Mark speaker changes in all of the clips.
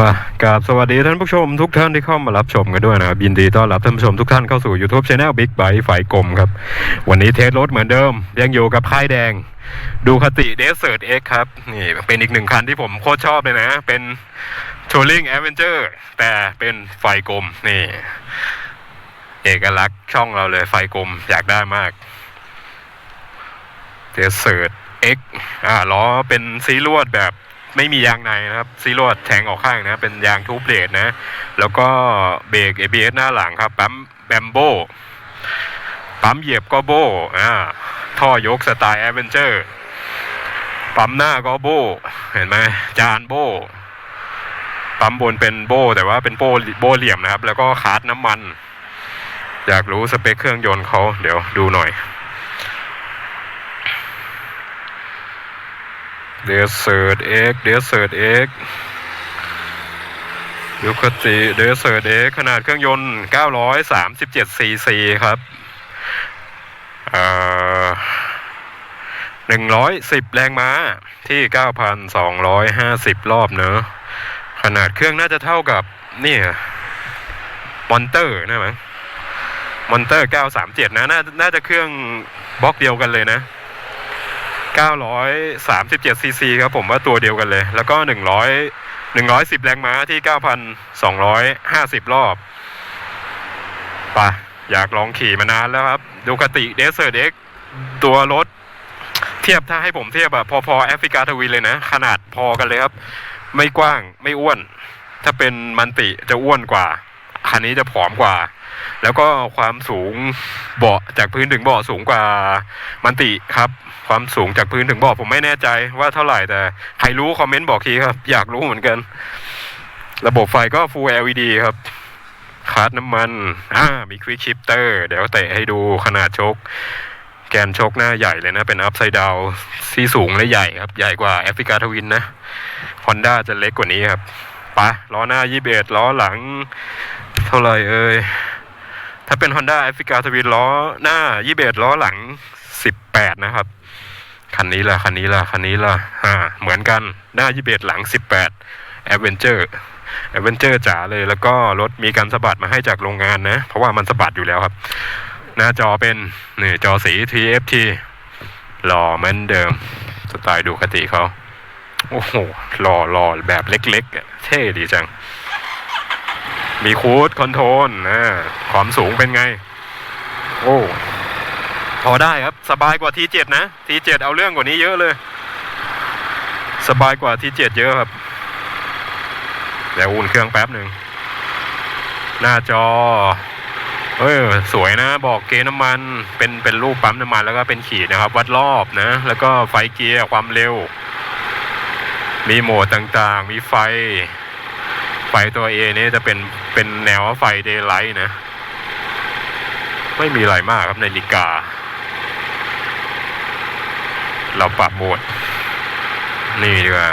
Speaker 1: มากราบสวัสดีท่านผู้ชมทุกท่านที่เข้ามารับชมกันด้วยนะครับ ยินดีต้อนรับท่านผู้ชมทุกท่านเข้าสู่ YouTube Channel Big b i t e ฝ่ายกลมครับ วันนี้เทสรถเหมือนเดิม ยังอยู่กับค่ายแดง ดูคติเดสเซอร์ X ครับ นี่เป็นอีกหนึ่งคันที่ผมโคตรชอบเลยนะ เป็น Touring Adventure แต่เป็นไฟกลมนี่ เอกลักษณ์ช่องเราเลยไฟกลมอยากได้มากเดสเซอร์ X อ่าล้อเป็นซีลวดแบบ ไม่มียางในนะครับซีโรดแทงออกข้างนะเป็นยางทูบเลดนะ แล้วก็เบรก ABS หน้าหลังครับปั๊มแบมโบปั๊มเหยียบก็โบอ่าท่อยกสไตล์แอดเวนเจอร์ปั๊มหน้าก็โบเห็นไหมจานโบปั๊มบนเป็นโบแต่ว่าเป็นโบโบเหลี่ยมนะครับ แล้วก็คาร์ดน้ำมัน อยากรู้สเปคเครื่องยนต์เขาเดี๋ยวดูหน่อย เดสเซอร์เอ็กเดสเซอร์เอ็กยุคติเดสเซอร์เอ็กขนาดเครื่องยนต์ 937 ซีซีครับอ่อ110 แรงม้าที่ 9,250 รอบเนอะขนาดเครื่องน่าจะเท่ากับนี่มอนเตอร์นะมั้งมอนเตอร์ 937 นะน่าน่าจะเครื่องบล็อกเดียวกันเลยนะ 937ซีซีครับผมว่าตัวเดียวกันเลย แล้วก็ 100 110 แรงม้าที่ 9,250 รอบไปะอยากลองขี่มานานแล้วครับดูคติเดสเซอร์เด็กตัวรถ เทียบถ้าให้ผมเทียบอะพอพอแอฟริกาทวีเลยนะ ขนาดพอกันเลยครับ ไม่กว้างไม่อ้วน ถ้าเป็นมันติจะอ้วนกว่า คันนี้จะผอมกว่า แล้วก็ความสูงเบาะจากพื้นถึงเบาะสูงกว่ามันติครับ ความสูงจากพื้นถึงเบาะผมไม่แน่ใจว่าเท่าไหร่แต่ใครรู้คอมเมนต์บอกทีครับ อยากรู้เหมือนกัน ระบบไฟก็ Full LED ครับคาร์ดน้ำมัน อ่า มีควิกชิปเตอร์ เดี๋ยวเตะให้ดูขนาดชก แกนชกหน้าใหญ่เลยนะ เป็นอัพไซด์ดาวที่สูงและใหญ่ครับ ใหญ่กว่าแอฟริกาทวินนะฮอนด้าจะเล็กกว่านี้ครับปะล้อหน้า 21 ล้อหลัง เท่าไหร่เอ่ย ถ้าเป็น Honda แอฟริกาทวินล้อหน้า21ล้อหลัง 18 นะครับ คันนี้ล่ะ คันนี้ล่ะ คันนี้ล่ะอ่าเหมือนกันหน้า21หลัง 18 Adventure Adventure จ๋าเลย แล้วก็รถมีการสะบัดมาให้จากโรงงานนะ เพราะว่ามันสะบัดอยู่แล้วครับ หน้าจอเป็นนี่จอสี TFT หล่อเหมือนเดิม สไตล์ดูคติเขา โอ้โหหล่อหล่อแบบเล็กๆ เท่ดีจัง มีคูดคอนโทรลนะความสูงเป็นไง โอ้พอได้ครับ สบายกว่า T7 นะ T7 เอาเรื่องกว่านี้เยอะเลย สบายกว่า T7 เยอะครับเดี๋ยวอุ่นเครื่องแป๊บหนึ่ง หน้าจอ เออสวยนะ บอกเกน้ำมัน เป็นเป็นรูปปั๊มน้ำมันแล้วก็เป็นขีดนะครับ วัดรอบนะ แล้วก็ไฟเกียร์ความเร็ว มีโหมดต่างๆ มีไฟ ไฟตัว A นี่จะเป็น เป็นแนวไฟเดย์ไลท์นะ ไม่มีอะไรมากครับในนาฬิกา เราปรับโหมด นี่ดีกว่า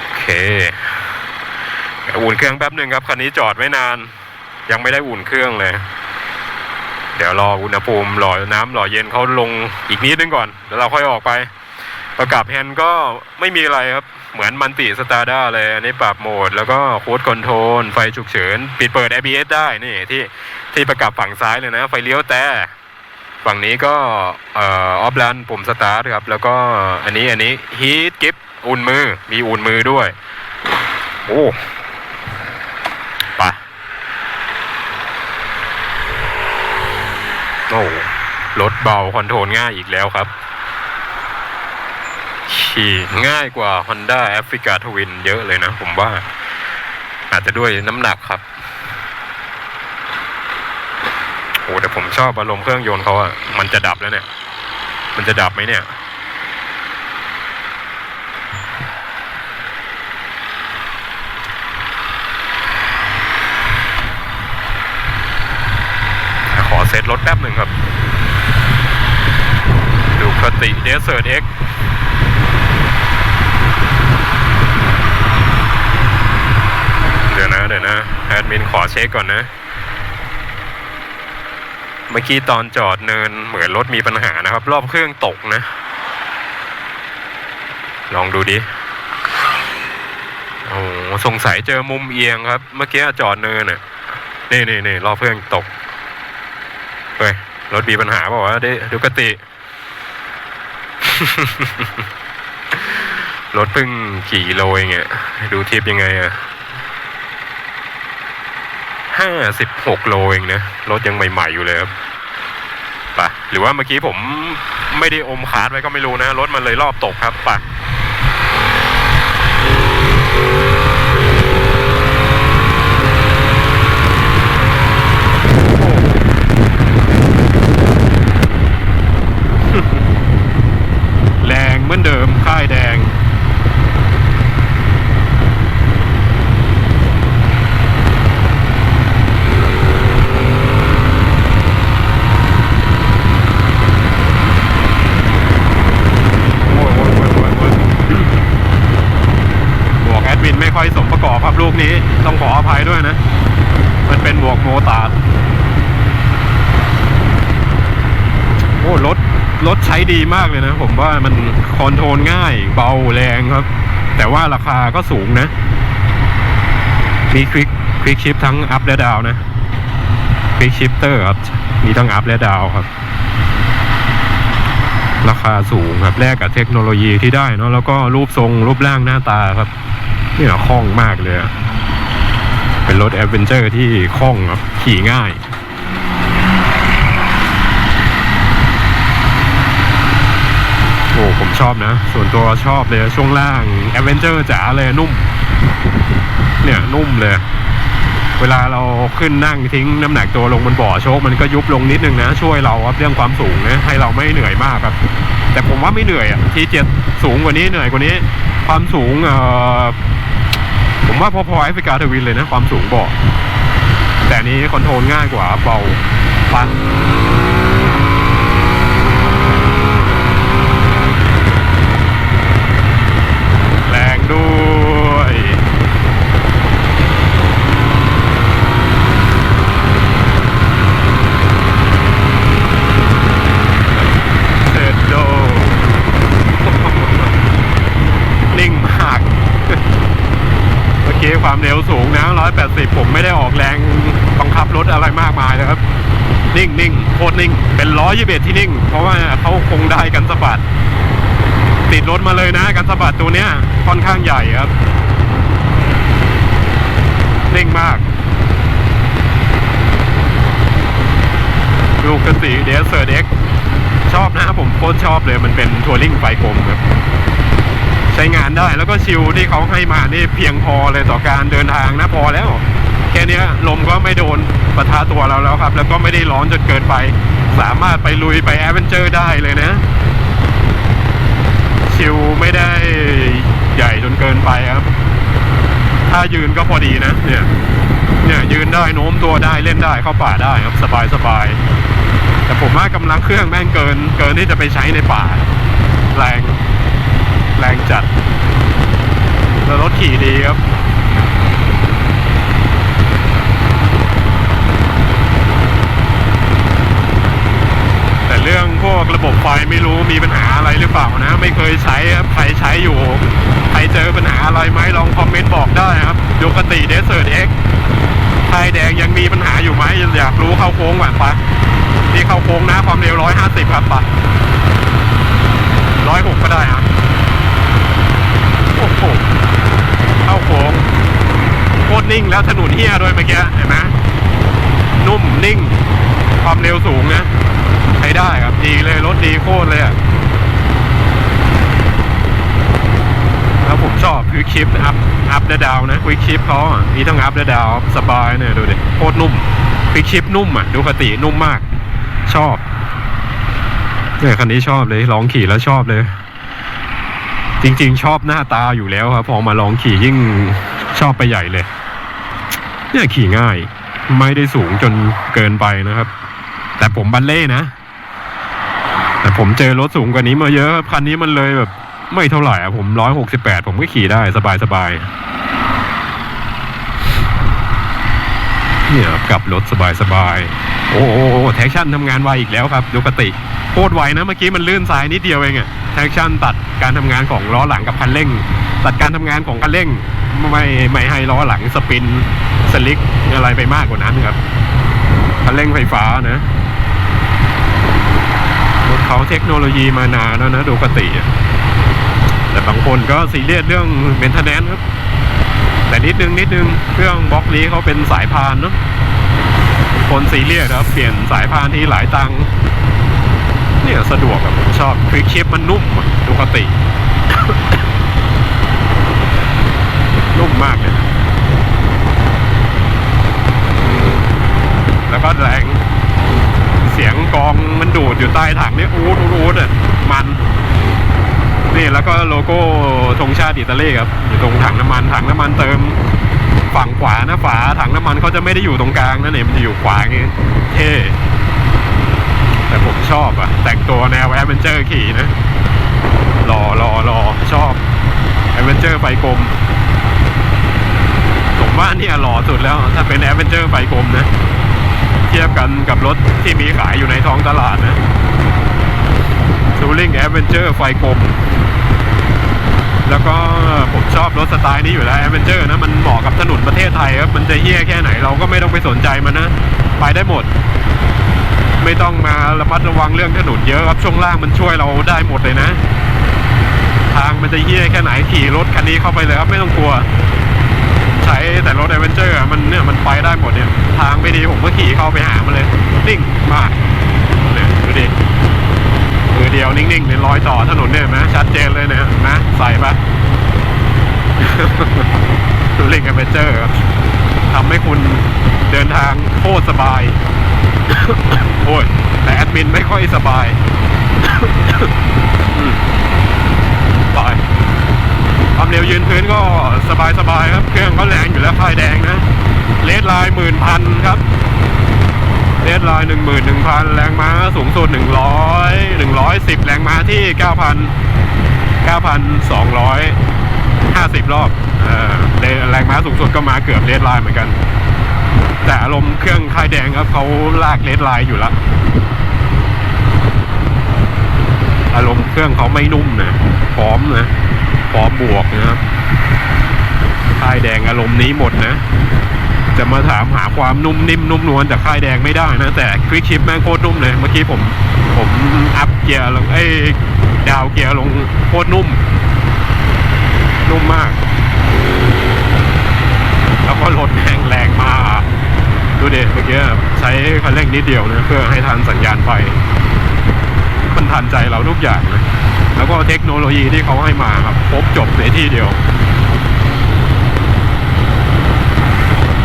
Speaker 1: โอเคอุ่นเครื่องแป๊บหนึ่งครับ คันนี้จอดไว้นาน ยังไม่ได้อุ่นเครื่องเลย เดี๋ยวรออุณหภูมิหล่อน้ำหล่อเย็นเขาลงอีกนิดนึงก่อน แล้วเราค่อยออกไป ประกับแฮนก็ไม่มีอะไรครับ เหมือนมันติสตาร์ด้าเลยอันนี้ปรับโหมด แล้วก็โค้ดคอนโทรลไฟฉุกเฉิน ปิดเปิด ABS ได้นี่ที่ที่ประกับฝั่งซ้ายเลยนะ ไฟเลี้ยวแต่ ฝั่งนี้ก็เอ่อออฟลันปุ่มสตาร์ทครับ แล้วก็อันนี้อันนี้ฮีทกิฟอุ่นมือมีอุ่นมือด้วย โอ้ไปโอ้รถเบาคอนโทรลง่ายอีกแล้วครับ ขี่ง่ายกว่า Honda Africa Twin เยอะเลยนะ ผมว่า อาจจะด้วยน้ำหนักครับโอ้แต่ผมชอบอารมณ์เครื่องยนต์เขาอะมันจะดับแล้วเนี่ย มันจะดับไหมเนี่ยขอเซตรถแป๊บหนึ่งครับ ดูคติเดสเซอร์เอ็กเดี๋ยวนะเดี๋ยนะแอดมินขอเช็คก่อนนะ เมื่อกี้ตอนจอดเนินเหมือนรถมีปัญหานะครับ รอบเครื่องตกนะ ลองดูดิโอ้สงสัยเจอมุมเอียงครับ เมื่อกี้จอดเนินอะนี่นี่นี่รอบเพื่อนตกเฮ้ยรถมีปัญหาเปล่าวะเดดูกติรถเพิ่งกี่โลเองอะดูทิปยังไงอะ ห้าสิบหกโลเองนะ รถยังใหม่ ๆ อยู่เลยครับปะหรือว่าเมื่อกี้ผมไม่ได้อมคาร์ดไว้ก็ไม่รู้นะ รถมันเลยรอบตกครับปะ แรงเหมือนเดิมค่ายแดง โอ้ยโอ้ยโอ้ยโอ้ยโอ้ยหมวกแอดมินไม่ค่อยสมประกอบครับลูกนี้ ต้องขออภัยด้วยนะ มันเป็นหมวกโมตาร์ด โอ้รถรถใช้ ดีมากเลยนะ ผมว่ามันคอนโทรลง่ายเบาแรงครับ แต่ว่าราคาก็สูงนะ มีควิกควิกชิปทั้งอัพและดาวนะควิกชิปเตอร์ครับ มีทั้งอัพและดาวครับ ราคาสูงครับแลกกับเทคโนโลยีที่ได้เนอะแล้วก็รูปทรงรูปร่างหน้าตาครับเนี่ยคล่องมากเลย เป็นรถแอดเวนเจอร์ที่คล่องครับขี่ง่าย โอ้ ผมชอบนะ ส่วนตัวชอบเลยช่วงล่างแอดเวนเจอร์จ๋าเลยนุ่ม เนี่ยนุ่มเลย เวลาเราขึ้นนั่งทิ้งน้ำหนักตัวลงบนเบ่อโชคมันก็ยุบลงนิดนึงนะ ช่วยเราครับเรื่องความสูงนะให้เราไม่เหนื่อยมากครับ แต่ผมว่าไม่เหนื่อยอะทีเจ็ดสูงกว่านี้เหนื่อยกว่านี้ ความสูงเอ่อผมว่าพอๆแอฟริกาทวินเลยนะ ความสูงเบาะแต่นนี้คอนโทรลง่ายกว่าเบาปัน ความเร็วสูงนะ 180 ผมไม่ได้ออกแรงบังคับรถอะไรมากมายเลยครับ นิ่งนิ่งโคตรนิ่ง เป็น121ที่นิ่ง เพราะว่าเขาคงได้กันสะบัดติดรถมาเลยนะการสะบัดตัวเนี้ยค่อนข้างใหญ่ครับเร่งมากดูกติเดสเซอร์เด็กชอบนะผมโคตรชอบเลยมันเป็นทัวริงไฟกลมครับ ใช้งานได้แล้วก็ชิลที่เขาให้มานี่เพียงพอเลยต่อการเดินทางนะพอแล้ว แค่นี้ลมก็ไม่โดนประทะตัวเราแล้วครับ แล้วก็ไม่ได้ร้อนจนเกินไป สามารถไปลุยไปแอดเวนเจอร์ได้เลยนะ ชิลไม่ได้ใหญ่จนเกินไปครับ ถ้ายืนก็พอดีนะเนี่ยเนี่ยยืนได้โน้มตัวได้เล่นได้เข้าป่าได้ครับสบายสบายแต่ผมว่ากำลังเครื่องแม่งเกิน เกินที่จะไปใช้ในป่า แรง แรงจัด แล้วรถขี่ดีครับ แต่เรื่องพวกระบบไฟไมีปัญหาอะไรหรือเปล่านะ ไม่เคยใช้ครับใครใช้อยู่ ใครเจอปัญหาอะไรไหมลองคอมเมนต์บอกได้ครับดูกติเดสเซอร์เอ็กไทยแดงยังมีปัญหาอยู่ไหมอยากรู้เข้าโค้งก่อนปะนี่เข้าโค้งนะความเร็วร้อยห้าสิบครับปะร้อยหกก็ได้อะโอ้โหเข้าโค้งโคตรนิ่งแล้วถนนเฮียด้วยเมื่อกี้เห็นไหมนุ่มนิ่ง ความเร็วสูงนะ ได้ครับดีเลยรถดีโคตรเลยอะแล้วผมชอบควิกชิปอัพอัพและดาวนะควิกชิปเขาอะมีทั้งอัพและดาวสบายเนี่ยดูดิโคตรนุ่มควิกชิปนุ่มอะดูคตินุ่มมาก ชอบเนี่ยคันนี้ชอบเลยลองขี่แล้วชอบเลย จริง ๆ ชอบหน้าตาอยู่แล้วครับ พอมาลองขี่ยิ่งชอบไปใหญ่เลย เนี่ยขี่ง่าย ไม่ได้สูงจนเกินไปนะครับ แต่ผมบัลเล่นะ แต่ผมเจอรถสูงกว่านี้มาเยอะคันนี้มันเลยแบบ ไม่เท่าไหร่อะผมร้อยหกสิบแปดผมก็ขี่ได้สบายสบายเนี่ยกลับรถสบายสบายโอ้โหแท็กชั่นทำงานไวอีกแล้วครับดูกติโคตรไวนะเมื่อกี้มันลื่นซ้ายนิดเดียวเองอะแท็กชั่นตัดการทำงานของล้อหลังกับคันเร่ง ตัดการทำงานของคันเร่งไม่ไม่ให้ล้อหลังสปินสลิกอะไรไปมากกว่านั้นครับคันเร่งไฟฟ้านะ เขาเทคโนโลยีมานานแล้วนะดูกติแต่บางคนก็ซีเรียสเรื่องเมนเทนแนนครับ แต่นิดนึงนิดนึงเครื่องบล็อกนี้เขาเป็นสายพานเนาะคนซีเรียสครับเปลี่ยนสายพานที่หลายตังค์เนี่ยสะดวกอะผมชอบคลิกชิปมันนุ่มดูกตินุ่มมากเลยแล้วก็แรง สียงกองมันดูดอยู่ใต้ถังนี่อูดอูดอูดอะมัน นี่แล้วก็โลโก้ธงชาติอิตาลีครับอยู่ตรงถังน้ำมันถังน้ำมันเติมฝั่งขวานะฝาถังน้ำมันเขาจะไม่ได้อยู่ตรงกลางนะเนี่ยมันจะอยู่ขวาอย่างงี้เท่แต่ผมชอบอะแต่งตัวแนวแอดเวนเจอร์ขี่นะหล่อหล่อหล่อชอบแอดเวนเจอร์ไฟกลมผมว่าเนี่ยหล่อสุดแล้ว ถ้าเป็นแอดเวนเจอร์ไฟกลมนะ เทียบกันกับรถที่มีขายอยู่ในท้องตลาดนะทูริงแอดเวนเจอร์ไฟกลม แล้วก็ผมชอบรถสไตล์นี้อยู่แล้วแอดเวนเจอร์นะ มันเหมาะกับถนนประเทศไทยครับ มันจะเฮี้ยแค่ไหนเราก็ไม่ต้องไปสนใจมันนะ ไปได้หมด ไม่ต้องมาระมัดระวังเรื่องถนนเยอะครับ ช่วงล่างมันช่วยเราได้หมดเลยนะ ทางมันจะเฮี้ยแค่ไหนขี่รถคันนี้เข้าไปเลยครับไม่ต้องกลัว ใช้แต่รถแอเวนเจอร์มันเนี่ยมันไปได้หมดเนี่ย ทางไม่ดีผมก็ขี่เข้าไปหามันเลยนิ่งมากเนี่ยดูดิมือเดียวนิ่งๆในรอยต่อถนนเนี่ยนไหมชัดเจนเลยเนี่ยนไหมใส่ปะดูเล่นแอเวนเจอร์ครับทำให้คุณเดินทางโคตรสบายโอ้ยแต่แอดมินไม่ค่อยสบาย ความเร็วยืนพื้นก็สบายๆครับ เครื่องก็แรงอยู่แล้วไฟแดงนะเลดไลน์หมื่นพันครับเลดไลน์หนึ่งหมื่นหนึ่งพันแรงม้าสูงสุดหนึ่งร้อยหนึ่งร้อยสิบแรงม้าที่เก้าพันเก้าพันสองร้อยห้าสิบรอบเออแรงม้าสูงสุดก็มาเกือบเลดไลน์เหมือนกัน แต่อารมณ์เครื่องค่ายแดงครับเขาลากเลดไลน์อยู่แล้วอารมณ์เครื่องเขาไม่นุ่มนะพร้อมนะ พร้อมบวกนะครับค่ายแดงอารมณ์นี้หมดนะ จะมาถามหาความนุ่มนิ่มนุ่มนวลจากค่ายแดงไม่ได้นะ แต่ควิกชิปแม่งโคตรนุ่มเลย เมื่อกี้ผมผมอัพเกียร์ลงเอ้ดาวเกียร์ลงโคตรนุ่ม นุ่มมาก แล้วก็รถแม่งแรงมาดูเด็เมื่อกี้ใช้คันเร่งนิดเดียวนะเพื่อให้ทันสัญญาณไฟมันทันใจเราทุกอย่างเลย แล้วก็เทคโนโลยีที่เขาให้มาครับครบจบในที่เดียว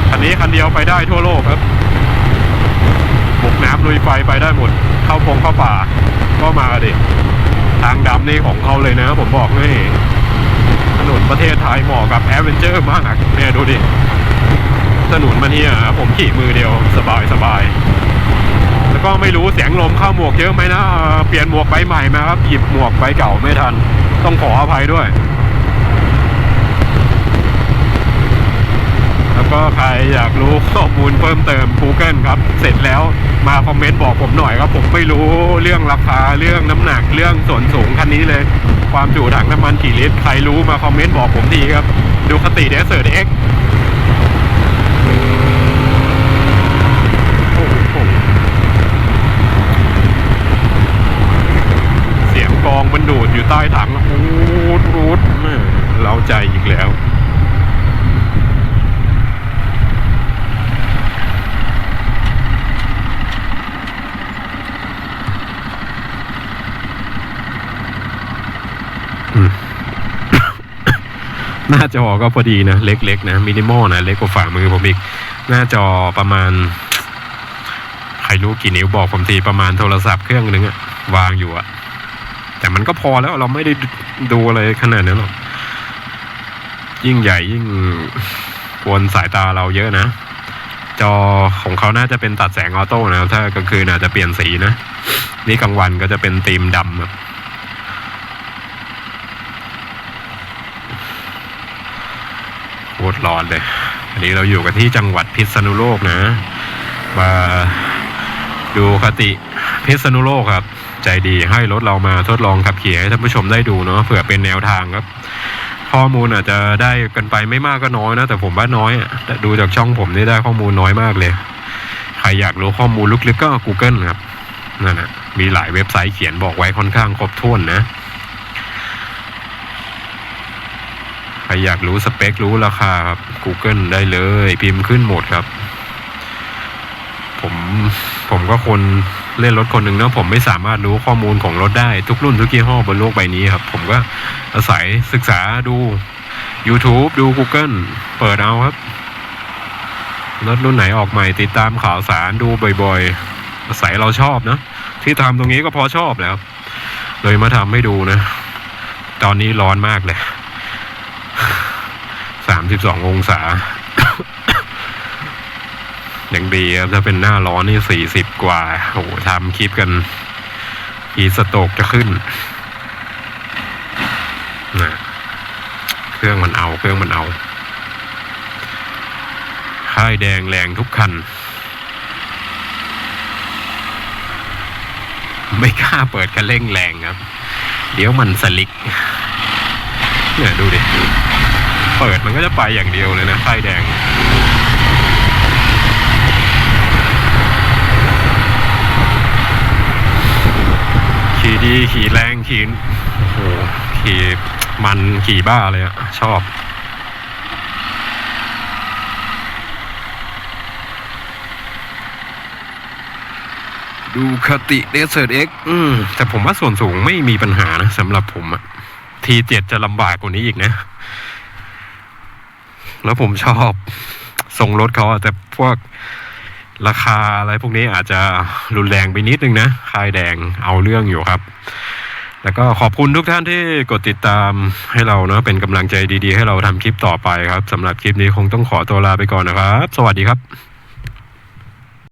Speaker 1: คันนี้คันเดียวไปได้ทั่วโลกครับบุกน้ำลุยไฟไปได้หมด เข้าพงเข้าป่า ก็มาดิทางดำนี่ของเขาเลยนะ ผมบอกให้ถนนประเทศไทยเหมาะกับแอดเวนเจอร์มากเนี่ยดูดิถนนมันเนี่ยผมขี่มือเดียวสบายสบาย แล้วก็ไม่รู้เสียงลมเข้าหมวกเยอะไหมนะเเปลี่ยนหมวกใบใหม่มาครับหยิบหมวกใบเก่าไม่ทัน ต้องขออภัยด้วย แล้วก็ใครอยากรู้ข้อมูลเพิ่มเติม Google ครับ เสร็จแล้วมาคอมเมนต์บอกผมหน่อยครับ ผมไม่รู้เรื่องราคาเรื่องน้ำหนักเรื่องส่วนสูงคันนี้เลย ความจุถังน้ำมันกี่ลิตรใครรู้มาคอมเมนต์บอกผมทีครับ ดูคติเดสเซอร์เอ็กโอ้โห เสียงกองมันดูดอยู่ ใต้ถังรูดรูดแม่เราใจอีกแล้ว หน้าจอก็พอดีนะ เล็กๆ นะ มินิมอลนะ เล็กกว่าฝ่ามือผมอีก หน้าจอประมาณ ใครรู้กี่นิ้วบอกผมทีประมาณโทรศัพท์เครื่องนึงอะวางอยู่อะ แต่มันก็พอแล้วเราไม่ได้ดูอะไรขนาดนั้นหรอก ยิ่งใหญ่ยิ่งกวนสายตาเราเยอะนะ จอของเขาน่าจะเป็นตัดแสงออโต้นะถ้ากลางคืนอาจจะเปลี่ยนสีนะ นี่กลางวันก็จะเป็นธีมดำครับโคตรร้อนเลย อันนี้เราอยู่กันที่จังหวัดพิษณุโลกนะ มาดูคติพิษณุโลกครับ ใจดีให้รถเรามาทดลองขับขี่ให้ท่านผู้ชมได้ดูเนาะเผื่อเป็นแนวทางครับ ข้อมูลอาจจะได้กันไปไม่มากก็น้อยนะแต่ผมว่าน้อยแต่ดูจากช่องผมนี่ได้ข้อมูลน้อยมากเลย ใครอยากรู้ข้อมูลลึกๆก็ Google ครับนั่นนะมีหลายเว็บไซต์เขียนบอกไว้ค่อนข้างครบถ้วนนะใครอยากรู้สเปครู้ราคาครับ Google ได้เลย พิมพ์ขึ้นหมดครับ ผมผมก็คน เล่นรถคนหนึ่งนะผมไม่สามารถรู้ข้อมูลของรถได้ทุกรุ่นทุกยี่ห้อบนโลกใบนี้ครับ ผมก็อาศัยศึกษาดู YouTube ดู Google เปิดเอาครับ รถรุ่นไหนออกใหม่ติดตามข่าวสารดูบ่อยๆอาศัยเราชอบนะที่ทำตรงนี้ก็พราะชอบแล้ว เลยมาทำให้ดูนะ ตอนนี้ร้อนมากเลยสามสิบสององศา ยังดีครับถ้าเป็นหน้าร้อนนี่สี่สิบกว่าโอ้โหทำคลิปกันอีสโตกจะขึ้นนะเครื่องมันเอาเครื่องมันเอา ค่ายแดงแรงทุกคัน ไม่กล้าเปิดคันเร่งแรงครับ เดี๋ยวมันสลิก เนี่ยดูดิ เปิดมันก็จะไปอย่างเดียวเลยนะค่ายแดง ขี่ดีขี่แรงขี่โอ้โหขี่มันขี่บ้าเลยอะชอบดูคติเดสเซอร์เอ็กอืมแต่ผมว่าส่วนสูงไม่มีปัญหานะสำหรับผมอะทีเจ็ดจะลำบากกว่านี้อีกนะ แล้วผมชอบทรงรถเขาอะแต่พวกราคาอะไรพวกนี้อาจจะรุนแรงไปนิดนึงนะ คายแดงเอาเรื่องอยู่ครับ แล้วก็ขอบคุณทุกท่านที่กดติดตามให้เราเนาะเป็นกำลังใจดีๆ ให้เราทำคลิปต่อไปครับสำหรับคลิปนี้คงต้องขอตัวลาไปก่อนนะครับ สวัสดีครับ